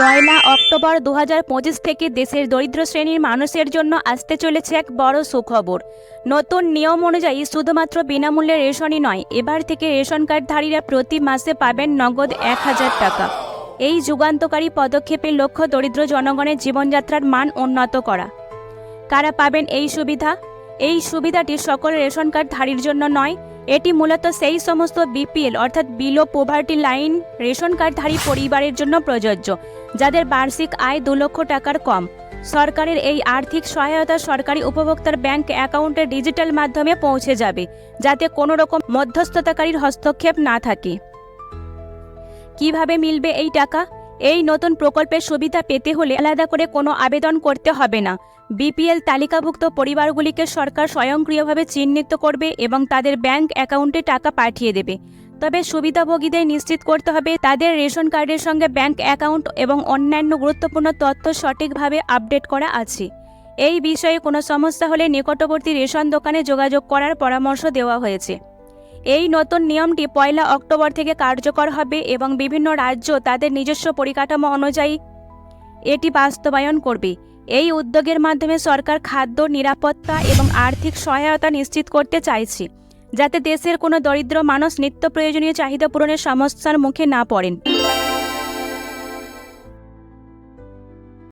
পয়লা October দু হাজার পঁচিশ থেকে দেশের দরিদ্র শ্রেণির মানুষের জন্য আসতে চলেছে এক বড় সুখবর। নতুন নিয়ম অনুযায়ী শুধুমাত্র বিনামূল্যে রেশনই নয়, এবার থেকে রেশন কার্ডধারীরা প্রতি মাসে পাবেন নগদ এক হাজার টাকা। এই যুগান্তকারী পদক্ষেপের লক্ষ্য দরিদ্র জনগণের জীবনযাত্রার মান উন্নত করা। কারা পাবেন এই সুবিধা? এই সুবিধাটি সকল রেশন কার্ডধারীর জন্য নয়, এটি মূলত সেই সমস্ত বিপিএল অর্থাৎ বিলো পোভার্টি লাইন রেশন কার্ডধারী পরিবারের জন্য প্রযোজ্য, যাদের বার্ষিক আয় দু লক্ষ টাকার কম। সরকারের এই আর্থিক সহায়তা সরকারি উপভোক্তার ব্যাংক অ্যাকাউন্টে ডিজিটাল মাধ্যমে পৌঁছে যাবে, যাতে কোনো রকম মধ্যস্থতাকারীর হস্তক্ষেপ না থাকে। কীভাবে মিলবে এই টাকা? এই নতুন প্রকল্পের সুবিধা পেতে হলে আলাদা করে কোনো আবেদন করতে হবে না। বিপিএল তালিকাভুক্ত পরিবারগুলিকে সরকার স্বয়ংক্রিয়ভাবে চিহ্নিত করবে এবং তাদের ব্যাংক অ্যাকাউন্টে টাকা পাঠিয়ে দেবে। তবে সুবিধাভোগীদের নিশ্চিত করতে হবে, তাদের রেশন কার্ডের সঙ্গে ব্যাংক অ্যাকাউন্ট এবং অন্যান্য গুরুত্বপূর্ণ তথ্য সঠিকভাবে আপডেট করা আছে। এই বিষয়ে কোনো সমস্যা হলে নিকটবর্তী রেশন দোকানে যোগাযোগ করার পরামর্শ দেওয়া হয়েছে। এই নতুন নিয়মটি পয়লা অক্টোবর থেকে কার্যকর হবে এবং বিভিন্ন রাজ্য তাদের নিজস্ব পরিকাঠামো অনুযায়ী এটি বাস্তবায়ন করবে। এই উদ্যোগের মাধ্যমে সরকার খাদ্য, নিরাপত্তা এবং আর্থিক সহায়তা নিশ্চিত করতে চাইছে, যাতে দেশের কোনো দরিদ্র মানুষ নিত্য প্রয়োজনীয় চাহিদা পূরণের সমস্যার মুখে না পড়েন।